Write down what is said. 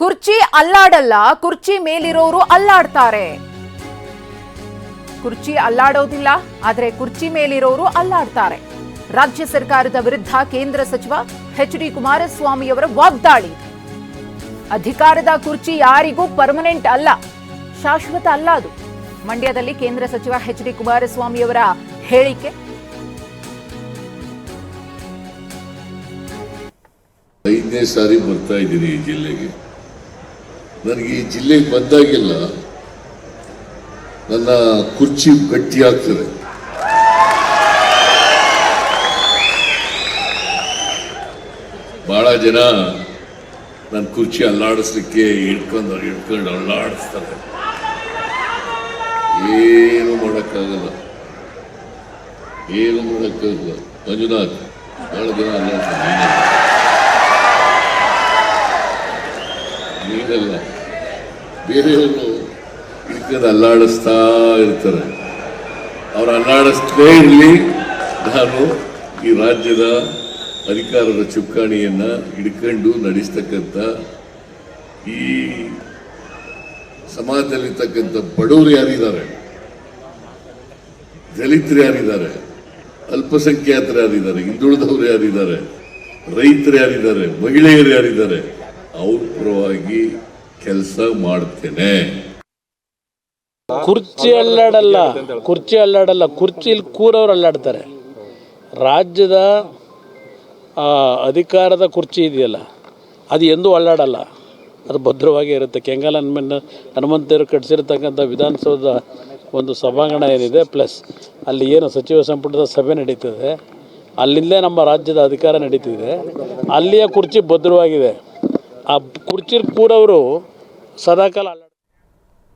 ಕುರ್ಚಿ ಅಲ್ಲಾಡಲ್ಲ, ಕುರ್ಚಿ ಮೇಲಿರೋರು ಅಲ್ಲಾಡ್ತಾರೆ. ಕುರ್ಚಿ ಅಲ್ಲಾಡೋದಿಲ್ಲ, ಆದ್ರೆ ಕುರ್ಚಿ ಮೇಲಿರೋರು ಅಲ್ಲಾಡ್ತಾರೆ. ರಾಜ್ಯ ಸರ್ಕಾರದ ವಿರುದ್ಧ ಕೇಂದ್ರ ಸಚಿವ ಎಚ್ ಡಿ ಕುಮಾರಸ್ವಾಮಿಯವರ ವಾಗ್ದಾಳಿ. ಅಧಿಕಾರದ ಕುರ್ಚಿ ಯಾರಿಗೂ ಪರ್ಮನೆಂಟ್ ಅಲ್ಲ, ಶಾಶ್ವತ ಅಲ್ಲ ಅದು. ಮಂಡ್ಯದಲ್ಲಿ ಕೇಂದ್ರ ಸಚಿವ ಎಚ್ ಡಿ ಕುಮಾರಸ್ವಾಮಿಯವರ ಹೇಳಿಕೆ. ಐದನೇ ಸಾರಿ ಬರ್ತಾ ಇದ್ದೀನಿ ಈ ಜಿಲ್ಲೆಗೆ. ನನಗೆ ಈ ಜಿಲ್ಲೆಗೆ ಬಂದಾಗೆಲ್ಲ ನನ್ನ ಕುರ್ಚಿ ಗಟ್ಟಿ ಆಗ್ತದೆ. ಬಹಳ ಜನ ನನ್ನ ಕುರ್ಚಿ ಅಲ್ಲಾಡಿಸ್ಲಿಕ್ಕೆ ಹಿಡ್ಕೊಂಡು ಹಿಡ್ಕೊಂಡು ಅಲ್ಲಾಡಿಸ್ತಾರೆ. ಏನು ಮಾಡೋಕ್ಕಾಗಲ್ಲ. ಏನು ಮಾಡೋಕ್ಕಾಗಲ್ಲ. ಮಂಜುನಾಥ್, ಬಹಳ ಜನ ಅಲ್ಲಾಡ್ತಾರೆ ಬೇರೆಯವರು ಹಿಡ್ಕೊಂಡು ಅಲ್ಲಾಡಿಸ್ತಾ ಇರ್ತಾರೆ. ಅವರು ಅಲ್ಲಾಡಿಸ್ತೇ ಇರಲಿ. ನಾನು ಈ ರಾಜ್ಯದ ಅಧಿಕಾರದ ಚುಕ್ಕಾಣಿಯನ್ನು ಹಿಡ್ಕೊಂಡು ನಡೆಸ್ತಕ್ಕಂಥ ಈ ಸಮಾಜದಲ್ಲಿರ್ತಕ್ಕಂಥ ಬಡವರು ಯಾರಿದ್ದಾರೆ? ದಲಿತರು ಯಾರಿದ್ದಾರೆ? ಅಲ್ಪಸಂಖ್ಯಾತರು ಯಾರಿದ್ದಾರೆ? ಹಿಂದುಳಿದವರು ಯಾರಿದ್ದಾರೆ? ರೈತರು ಯಾರಿದ್ದಾರೆ? ಮಹಿಳೆಯರು ಯಾರಿದ್ದಾರೆ? ಅವ್ರ ಪರವಾಗಿ ಕೆಲಸ ಮಾಡ್ತೇನೆ. ಕುರ್ಚಿ ಅಲ್ಲಾಡಲ್ಲ ಕುರ್ಚಿ ಅಲ್ಲಾಡಲ್ಲ, ಕುರ್ಚಿಲಿ ಕೂರವ್ರು ಅಲ್ಲಾಡ್ತಾರೆ. ರಾಜ್ಯದ ಅಧಿಕಾರದ ಕುರ್ಚಿ ಇದೆಯಲ್ಲ, ಅದು ಎಂದೂ ಅಲ್ಲಾಡಲ್ಲ. ಅದು ಭದ್ರವಾಗಿ ಇರುತ್ತೆ. ಕೆಂಗಲ್ ಹನುಮನ್, ಹನುಮಂತರು ಕಟ್ಟಿಸಿರ್ತಕ್ಕಂಥ ವಿಧಾನಸೌಧದ ಒಂದು ಸಭಾಂಗಣ ಏನಿದೆ ಪ್ಲಸ್ ಅಲ್ಲಿ ಏನು ಸಚಿವ ಸಂಪುಟದ ಸಭೆ ನಡೀತದೆ ಅಲ್ಲಿಂದಲೇ ನಮ್ಮ ರಾಜ್ಯದ ಅಧಿಕಾರ ನಡೀತಿದೆ. ಅಲ್ಲಿಯ ಕುರ್ಚಿ ಭದ್ರವಾಗಿದೆ. ಆ ಕುರ್ಚಿ ಕೂರವರು సదాకాలం